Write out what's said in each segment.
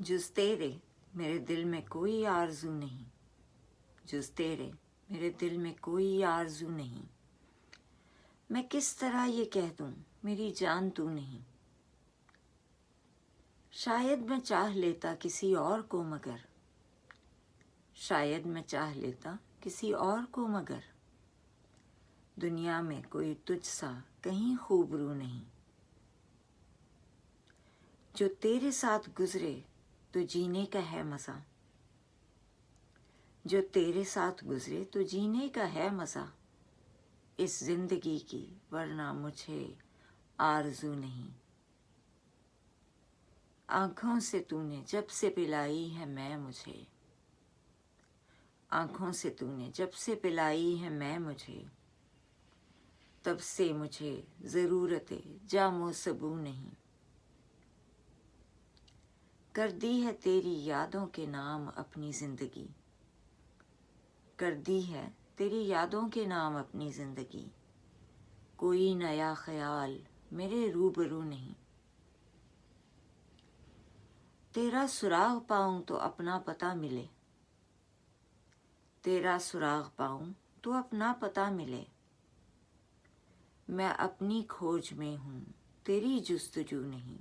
जुज तेरे, मेरे दिल में कोई आरज़ू नहीं। जुज तेरे, मेरे दिल में कोई आरज़ू नहीं। मैं किस तरह ये कह दूँ? मेरी जान तू नहीं। शायद मैं चाह लेता किसी और को मगर। शायद मैं चाह लेता किसी और को मगर। दुनिया में कोई तुझ सा कहीं खूबरू नहीं। जो तेरे साथ गुजरे तो जीने का है मज़ा जो तेरे साथ गुजरे तो जीने का है मज़ा इस ज़िंदगी की, वरना मुझे आरज़ू नहीं। आँखों से तूने जब से पिलाई है मैं मुझे। आँखों से तूने जब से पिलाई है मैं मुझे। तब से मुझे ज़रूरत जामो सबू नहीं। कर दी है तेरी यादों के नाम अपनी ज़िंदगी। कर दी है तेरी यादों के नाम अपनी ज़िंदगी। कोई नया ख्याल मेरे रूबरू नहीं। तेरा सुराग पाऊँ तो अपना पता मिले। तेरा सुराग पाऊँ तो अपना पता मिले। मैं अपनी खोज में हूँ, तेरी जुस्तजू नहीं।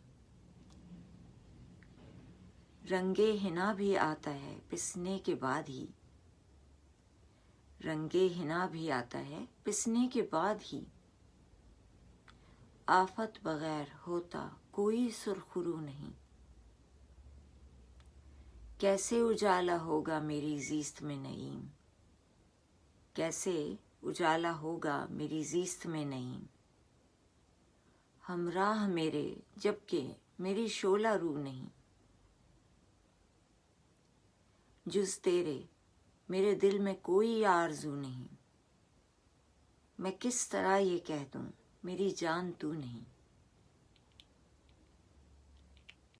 रंगे हिना भी आता है, पिसने के बाद ही। रंगे हिना भी आता है, पिसने के बाद ही। आफत बगैर होता कोई सुरखुरू नहीं। कैसे उजाला होगा मेरी जीस्त में नईम? कैसे उजाला होगा मेरी जीस्त में नईम? हमराह मेरे, जबकि मेरी शोला रू नहीं। जुज तेरे, मेरे दिल में कोई आरज़ू नहीं। मैं किस तरह ये कह दूँ, मेरी जान तू नहीं।